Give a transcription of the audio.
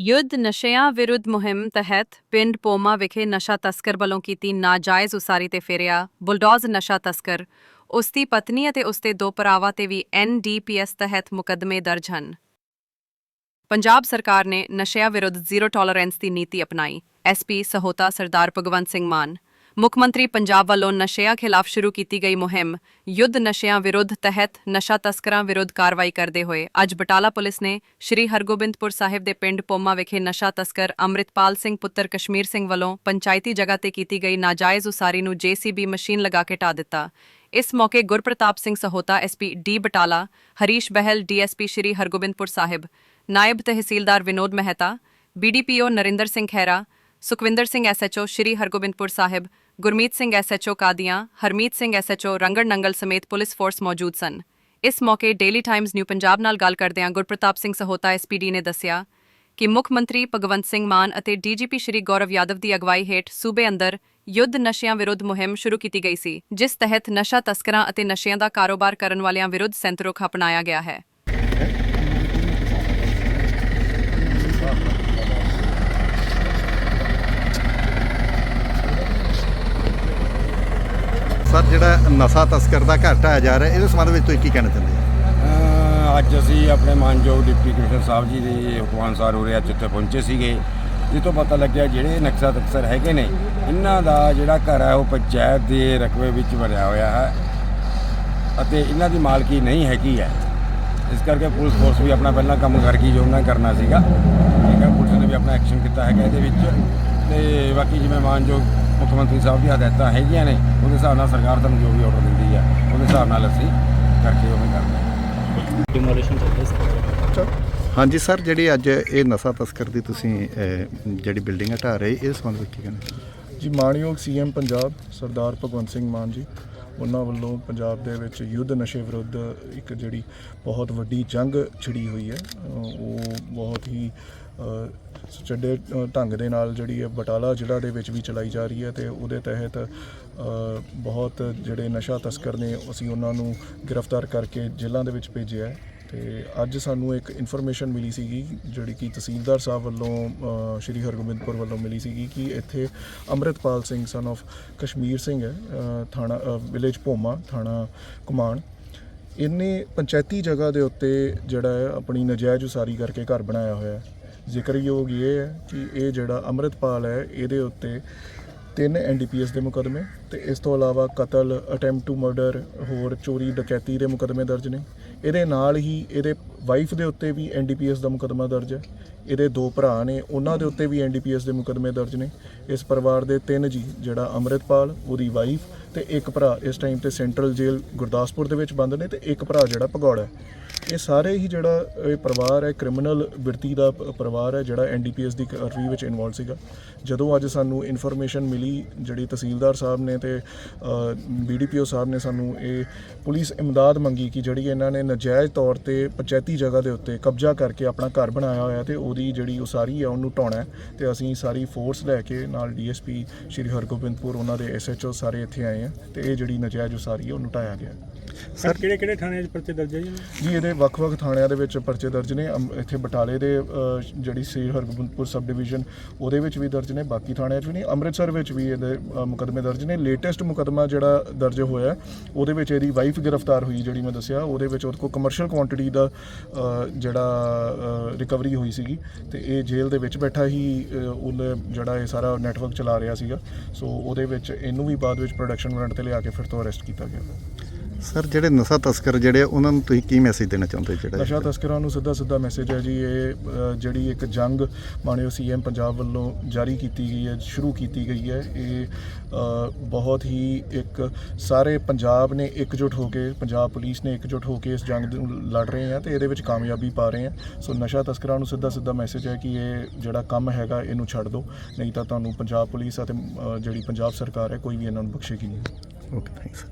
ਯੁੱਧ ਨਸ਼ਿਆਂ ਵਿਰੁੱਧ ਮੁਹਿੰਮ ਤਹਿਤ ਪਿੰਡ ਪੋਮਾ ਵਿਖੇ ਨਸ਼ਾ ਤਸਕਰ ਵੱਲੋਂ ਕੀਤੀ ਨਾਜਾਇਜ਼ ਉਸਾਰੀ ਤੇ ਫੇਰਿਆ ਬੁਲਡੋਜ਼ ਨਸ਼ਾ ਤਸਕਰ। ਉਸ ਦੀ ਪਤਨੀ ਅਤੇ ਉਸ ਦੇ ਦੋ ਭਰਾਵਾਂ ਤੇ ਵੀ ਐਨਡੀਪੀਐਸ ਤਹਿਤ ਮੁਕੱਦਮੇ ਦਰਜ ਹਨ। ਪੰਜਾਬ ਸਰਕਾਰ ਨੇ ਨਸ਼ਿਆਂ ਵਿਰੁੱਧ ਜ਼ੀਰੋ ਟੋਲਰੈਂਸ ਦੀ ਨੀਤੀ ਅਪਣਾਈ। ਐਸਪੀ ਸਹੋਤਾ ਸਰਦਾਰ ਭਗਵੰਤ ਸਿੰਘ ਮਾਨ ਮੁੱਖ ਮੰਤਰੀ ਪੰਜਾਬ ਵੱਲੋਂ ਨਸ਼ਿਆਂ ਖਿਲਾਫ ਸ਼ੁਰੂ ਕੀਤੀ ਗਈ ਮੁਹਿੰਮ। ਯੁੱਧ ਨਸ਼ਿਆਂ ਵਿਰੁੱਧ ਤਹਿਤ ਨਸ਼ਾ ਤਸਕਰਾਂ ਵਿਰੁੱਧ ਕਾਰਵਾਈ ਕਰਦੇ ਹੋਏ ਅੱਜ ਬਟਾਲਾ ਪੁਲਿਸ ਨੇ ਸ਼੍ਰੀ ਹਰਗੋਬਿੰਦਪੁਰ ਸਾਹਿਬ ਦੇ ਪਿੰਡ ਪੋਮਾ ਵਿਖੇ ਨਸ਼ਾ ਤਸਕਰ ਅੰਮ੍ਰਿਤਪਾਲ ਸਿੰਘ, ਪੁੱਤਰ ਕਸ਼ਮੀਰ ਸਿੰਘ ਵੱਲੋਂ ਪੰਚਾਇਤੀ ਜਗ੍ਹਾ ਤੇ ਕੀਤੀ ਗਈ ਨਾਜਾਇਜ਼ ਉਸਾਰੀ ਨੂੰ ਜੀਸੀਬੀ ਮਸ਼ੀਨ ਲਗਾ ਕੇ ਢਾ ਦਿੱਤਾ। ਇਸ ਮੌਕੇ Gurpartap Singh Sahota SP D Batala, Harish Behl DSP Shri Hargobindpur Sahib, ਨਾਇਬ ਤਹਿਸੀਲਦਾਰ Vinod Mehta BDPO Narinder Singh Khaira, Sukhwinder Singh SHO Shri Hargobindpur Sahib Gurmeet Singh SHO Qadian, Harmeet Singh SHO Rangar Nangal ਸਮੇਤ police force ਮੌਜੂਦ ਸਨ। ਇਸ ਮੌਕੇ daily Times new Punjab ਨਾਲ ਗੱਲ ਕਰਦਿਆਂ Gurpratap Singh Sahota SPD ਨੇ ਦੱਸਿਆ ਕਿ ਮੁੱਖ ਮੰਤਰੀ ਭਗਵੰਤ ਸਿੰਘ ਮਾਨ ਅਤੇ ਡੀਜੀਪੀ ਸ਼੍ਰੀ ਗੌਰਵ ਯਾਦਵ ਦੀ ਅਗਵਾਈ ਹੇਠ ਸੂਬੇ ਅੰਦਰ ਯੁੱਧ ਨਸ਼ਿਆਂ ਵਿਰੁੱਧ ਮੁਹਿੰਮ ਸ਼ੁਰੂ ਕੀਤੀ ਗਈ ਸੀ, ਜਿਸ ਤਹਿਤ ਨਸ਼ਾ ਤਸਕਰਾਂ ਅਤੇ ਨਸ਼ਿਆਂ ਦਾ ਕਾਰੋਬਾਰ ਕਰਨ ਵਾਲਿਆਂ ਵਿਰੁੱਧ ਸੰਤਰੁਖ ਅਪਣਾਇਆ ਗਿਆ ਹੈ ਸਰ ਜਿਹੜਾ ਨਸ਼ਾ ਤਸਕਰ ਦਾ ਘਰ ਢਾਇਆ ਜਾ ਰਿਹਾ, ਇਹਦੇ ਸੰਬੰਧ ਵਿੱਚ ਤੁਸੀਂ ਕੀ ਕਹਿਣਾ ਚਾਹੁੰਦੇ ਹੋ? ਅਹ, ਅੱਜ ਅਸੀਂ ਆਪਣੇ ਮਾਨਯੋਗ ਡਿਪਟੀ ਕਮਿਸ਼ਨਰ ਸਾਹਿਬ ਜੀ ਦੇ ਹੁਕਮ ਅਨੁਸਾਰ ਉਰੇ ਅੱਜ ਇੱਥੇ ਪਹੁੰਚੇ ਸੀਗੇ। ਜਿੱਥੋਂ ਪਤਾ ਲੱਗਿਆ ਜਿਹੜੇ ਨਕਸ਼ਾ ਤਕਸਰ ਹੈਗੇ ਨੇ, ਇਹਨਾਂ ਦਾ ਜਿਹੜਾ ਘਰ ਹੈ, ਉਹ ਪੰਚਾਇਤ ਦੇ ਰਕਬੇ ਵਿੱਚ ਬਣਿਆ ਹੋਇਆ ਹੈ ਅਤੇ ਇਹਨਾਂ ਦੀ ਮਾਲਕੀ ਨਹੀਂ ਹੈਗੀ ਹੈ। ਇਸ ਕਰਕੇ ਪੁਲਿਸ ਫੋਰਸ ਵੀ ਆਪਣਾ ਪਹਿਲਾਂ ਕੰਮ ਕਰ ਗਈ ਜੋ ਉਹਨਾਂ ਨੇ ਕਰਨਾ ਸੀਗਾ। ਠੀਕ ਹੈ, ਪੁਲਿਸ ਨੇ ਵੀ ਆਪਣਾ ਐਕਸ਼ਨ ਕੀਤਾ ਹੈਗਾ ਇਹਦੇ ਵਿੱਚ। ਤੇ ਬਾਕੀ ਜਿਵੇਂ ਮਾਨਯੋਗ ਮੁੱਖ ਮੰਤਰੀ ਸਾਹਿਬ ਦੀ ਹਦਾਇਤਾਂ ਹੈਗੀਆਂ ਨੇ ਉਹਦੇ ਹਿਸਾਬ ਨਾਲ ਸਰਕਾਰ ਤੁਹਾਨੂੰ ਜੋ ਵੀ ਆਰਡਰ ਦਿੰਦੀ ਹੈ ਉਹਦੇ ਹਿਸਾਬ ਨਾਲ ਅਸੀਂ ਕਰਕੇ ਉਵੇਂ ਕਰਦੇ ਹਾਂ। ਡਿਮੋਲੀਸ਼ਨ ਚੱਲ ਰਿਹਾ ਸੀ। ਹਾਂਜੀ ਸਰ ਜਿਹੜੀ ਅੱਜ ਇਹ ਨਸ਼ਾ ਤਸਕਰ ਦੀ ਤੁਸੀਂ ਅਹ, ਜਿਹੜੀ ਬਿਲਡਿੰਗ ਢਾ ਰਹੇ ਇਹਦੇ ਸੰਬੰਧ ਵਿੱਚ ਕੀ ਕਹਿਣਾ ਹੋ? ਜੀ ਮਾਣਯੋਗ ਸੀਐਮ ਪੰਜਾਬ ਸਰਦਾਰ ਭਗਵੰਤ ਸਿੰਘ ਮਾਨ ਜੀ ਉਹਨਾਂ ਵੱਲੋਂ ਪੰਜਾਬ ਦੇ ਵਿੱਚ ਯੁੱਧ ਨਸ਼ੇ ਵਿਰੁੱਧ ਇੱਕ ਜਿਹੜੀ ਬਹੁਤ ਵੱਡੀ ਜੰਗ ਛਿੜੀ ਹੋਈ ਹੈ। ਉਹ ਬਹੁਤ ਹੀ ਅਹ, ਢੰਗ ਦੇ ਨਾਲ ਜਿਹੜੀ ਹੈ ਬਟਾਲਾ ਜ਼ਿਲ੍ਹਾ ਦੇ ਵਿੱਚ ਵੀ ਚਲਾਈ ਜਾ ਰਹੀ ਹੈ ਤੇ ਉਹਦੇ ਤਹਿਤ ਬਹੁਤ ਜਿਹੜੇ ਨਸ਼ਾ ਤਸਕਰ ਨੇ ਅਸੀਂ ਉਹਨਾਂ ਨੂੰ ਗ੍ਰਿਫਤਾਰ ਕਰਕੇ ਜੇਲ੍ਹਾਂ ਦੇ ਵਿੱਚ ਭੇਜਿਆ ਹੈ। ਤੇ ਅੱਜ ਸਾਨੂੰ ਇੱਕ ਇਨਫੋਰਮੇਸ਼ਨ ਮਿਲੀ ਸੀਗੀ, ਜਿਹੜੀ ਕਿ ਤਹਿਸੀਲਦਾਰ ਸਾਹਿਬ ਵੱਲੋਂ ਸ਼੍ਰੀ ਹਰਗੋਬਿੰਦਪੁਰ ਵੱਲੋਂ ਮਿਲੀ ਸੀਗੀ ਕਿ ਇੱਥੇ ਅੰਮ੍ਰਿਤਪਾਲ ਸਿੰਘ ਸਨ of ਕਸ਼ਮੀਰ ਸਿੰਘ ਹੈ ਥਾਣਾ ਵਿਲੇਜ ਭੋਮਾ, ਥਾਣਾ ਕੁਮਾਨ ਇਹਨੇ ਪੰਚਾਇਤੀ ਜਗ੍ਹਾ ਦੇ ਉੱਤੇ ਜਿਹੜਾ ਹੈ ਆਪਣੀ ਨਜਾਇਜ਼ ਉਸਾਰੀ ਕਰਕੇ ਘਰ ਬਣਾਇਆ ਹੋਇਆ ਹੈ। ਜ਼ਿਕਰਯੋਗ ਇਹ ਹੈ ਕਿ ਇਹ ਜਿਹੜਾ ਅੰਮ੍ਰਿਤਪਾਲ ਹੈ, ਇਹਦੇ ਉੱਤੇ ਤਿੰਨ ਐਨਡੀਪੀਐਸ ਦੇ ਮੁਕਦਮੇ ਤੇ ਇਸ ਤੋਂ ਇਲਾਵਾ ਕਤਲ ਅਟੈਂਪਟ ਟੂ ਮਰਡਰ ਹੋਰ ਚੋਰੀ, ਡਕੈਤੀ ਦੇ ਮੁਕਦਮੇ ਦਰਜ ਨੇ। ਇਹਦੇ ਨਾਲ ਹੀ ਇਹਦੇ ਵਾਈਫ ਦੇ ਉੱਤੇ ਵੀ ਐਨਡੀਪੀਐਸ ਦਾ ਮੁਕਦਮਾ ਦਰਜ ਹੈ। ਇਹਦੇ ਦੋ ਭਰਾ ਨੇ, ਉਹਨਾਂ ਦੇ ਉੱਤੇ ਵੀ ਐਨਡੀਪੀਐਸ ਦੇ ਮੁਕਦਮੇ ਦਰਜ ਨੇ। ਇਸ ਪਰਿਵਾਰ ਦੇ ਤਿੰਨ ਜੀ, ਜਿਹੜਾ ਅੰਮ੍ਰਿਤਪਾਲ, ਉਹਦੀ ਵਾਈਫ ਤੇ ਇੱਕ ਭਰਾ ਇਸ ਟਾਈਮ ਤੇ ਸੈਂਟਰਲ ਜੇਲ੍ਹ ਗੁਰਦਾਸਪੁਰ ਦੇ ਵਿੱਚ ਬੰਦ ਨੇ ਤੇ ਇੱਕ ਭਰਾ ਜਿਹੜਾ ਭਗੌੜਾ ਹੈ। ਇਹ ਸਾਰੇ ਹੀ ਜਿਹੜਾ, ਇਹ ਪਰਿਵਾਰ ਹੈ ਕ੍ਰਿਮੀਨਲ ਬਿਰਤੀ ਦਾ ਪਰਿਵਾਰ ਹੈ, ਜਿਹੜਾ ਐਨਡੀਪੀਐਸ ਦੀ ਕਾਰਵਾਈ ਵਿੱਚ ਇਨਵੋਲਵ ਸੀਗਾ। ਜਦੋਂ ਅੱਜ ਸਾਨੂੰ ਇਨਫੋਰਮੇਸ਼ਨ ਮਿਲੀ, ਜਿਹੜੀ ਤਹਿਸੀਲਦਾਰ ਸਾਹਿਬ ਨੇ ਤੇ ਬੀਡੀਪੀਓ ਸਾਹਿਬ ਨੇ ਸਾਨੂੰ ਇਹ ਪੁਲਿਸ ਇਮਦਾਦ ਮੰਗੀ ਕਿ ਜਿਹੜੀ ਇਹਨਾਂ ਨੇ ਨਜਾਇਜ਼ ਤੌਰ ਤੇ ਪੰਚਾਇਤੀ ਜਗ੍ਹਾ ਦੇ ਉੱਤੇ ਕਬਜ਼ਾ ਕਰਕੇ ਆਪਣਾ ਘਰ ਬਣਾਇਆ ਹੋਇਆ ਤੇ ਉਹਦੀ ਜਿਹੜੀ ਉਸਾਰੀ ਹੈ ਉਹਨੂੰ ਢਾਉਣਾ ਹੈ ਤੇ ਅਸੀਂ ਸਾਰੀ ਫੋਰਸ ਲੈ ਕੇ ਨਾਲ ਡੀਐਸਪੀ ਸ਼੍ਰੀ ਹਰਗੋਬਿੰਦਪੁਰ, ਉਹਨਾਂ ਦੇ ਐਸਐਚਓ ਸਾਰੇ ਇੱਥੇ ਆਏ ਆ ਤੇ ਇਹ ਜਿਹੜੀ ਨਜਾਇਜ਼ ਉਸਾਰੀ ਹੈ ਉਹਨੂੰ ਢਾਇਆ ਗਿਆ। ਸਰ ਕਿਹੜੇ ਕਿਹੜੇ ਥਾਣਿਆਂ 'ਚ ਪਰਚੇ ਦਰਜ ਹੈ ਜੀ? ਜੀ ਇਹਦੇ ਵੱਖ-ਵੱਖ ਥਾਣਿਆਂ ਦੇ ਵਿੱਚ ਪਰਚੇ ਦਰਜ ਨੇ। ਅਮ- ਇੱਥੇ ਬਟਾਲੇ ਦੇ ਅ, ਜਿਹੜੀ ਸ੍ਰੀ ਹਰਗੋਬਿੰਦਪੁਰ ਸਬ ਡਿਵੀਜ਼ਨ ਉਹਦੇ ਵਿੱਚ ਵੀ ਦਰਜ ਨੇ ਬਾਕੀ ਥਾਣਿਆਂ 'ਚ ਵੀ ਨਹੀਂ ਅੰਮ੍ਰਿਤਸਰ ਵਿੱਚ ਵੀ ਇਹਦੇ ਅ, ਮੁਕੱਦਮੇ ਦਰਜ ਨੇ। ਲੇਟੈਸਟ ਮੁਕੱਦਮਾ ਜਿਹੜਾ ਦਰਜ ਹੋਇਆ ਉਹਦੇ ਵਿੱਚ ਇਹਦੀ ਵਾਈਫ ਗ੍ਰਿਫਤਾਰ ਹੋਈ ਜਿਹੜੀ ਮੈਂ ਦੱਸਿਆ। ਉਹਦੇ ਵਿੱਚ ਉਹਦੇ ਕੋਲ ਕਮਰਸ਼ੀਅਲ ਕੁਆਂਟੀਟੀ ਦਾ ਅ, ਜਿਹੜਾ ਰਿਕਵਰੀ ਹੋਈ ਸੀਗੀ। ਤੇ ਇਹ ਜੇਲ੍ਹ ਦੇ ਵਿੱਚ ਬੈਠਾ ਹੀ ਅ, ਉਹਨੇ ਜਿਹੜਾ ਇਹ ਸਾਰਾ ਨੈਟਵਰਕ ਚਲਾ ਰਿਹਾ ਸੀਗਾ। ਸੋ ਉਹਦੇ ਵਿੱਚ ਇਹਨੂੰ ਵੀ ਬਾਅਦ ਵਿੱਚ ਪ੍ਰੋਡਕਸ਼ਨ ਵਾਰੰਟ ਤੇ ਲਿਆ ਕੇ ਫਿਰ ਤੋਂ ਅਰੈਸਟ ਕੀਤਾ ਗਿਆ। ਸਰ ਜਿਹੜੇ ਨਸ਼ਾ ਤਸਕਰ ਜਿਹੜੇ ਆ, ਉਹਨਾਂ ਨੂੰ ਤੁਸੀਂ ਕੀ ਮੈਸੇਜ ਦੇਣਾ ਚਾਹੁੰਦੇ ਜਿਹੜਾ ਨਸ਼ਾ ਤਸਕਰਾਂ ਨੂੰ ਸਿੱਧਾ ਸਿੱਧਾ ਮੈਸੇਜ ਹੈ ਜੀ ਇਹ ਅ, ਜਿਹੜੀ ਇੱਕ ਜੰਗ ਮਾਨਯੋਗ ਸੀਐਮ ਪੰਜਾਬ ਵੱਲੋਂ ਜਾਰੀ ਕੀਤੀ ਗਈ ਹੈ ਸ਼ੁਰੂ ਕੀਤੀ ਗਈ ਹੈ। ਇਹ ਅ, ਬਹੁਤ ਹੀ ਇੱਕ ਸਾਰੇ ਪੰਜਾਬ ਨੇ ਇਕਜੁੱਟ ਹੋ ਕੇ ਪੰਜਾਬ ਪੁਲਿਸ ਨੇ ਇਕਜੁੱਟ ਹੋ ਕੇ ਇਸ ਜੰਗ ਨੂੰ ਲੜ ਰਹੇ ਆ ਤੇ ਇਹਦੇ ਵਿੱਚ ਕਾਮਯਾਬੀ ਪਾ ਰਹੇ ਆ। ਸੋ ਨਸ਼ਾ ਤਸਕਰਾਂ ਨੂੰ ਸਿੱਧਾ ਸਿੱਧਾ ਮੈਸੇਜ ਹੈ ਕਿ ਇਹ ਜਿਹੜਾ ਕੰਮ ਹੈਗਾ ਇਹਨੂੰ ਛੱਡ ਦਿਓ। ਨਹੀਂ ਤਾਂ ਤੁਹਾਨੂੰ ਪੰਜਾਬ ਪੁਲਿਸ ਅਤੇ ਅ, ਜਿਹੜੀ ਪੰਜਾਬ ਸਰਕਾਰ ਹੈ ਕੋਈ ਵੀ ਇਹਨਾਂ ਨੂੰ ਬਖਸ਼ੇਗੀ ਨਹੀਂ। Okay thanks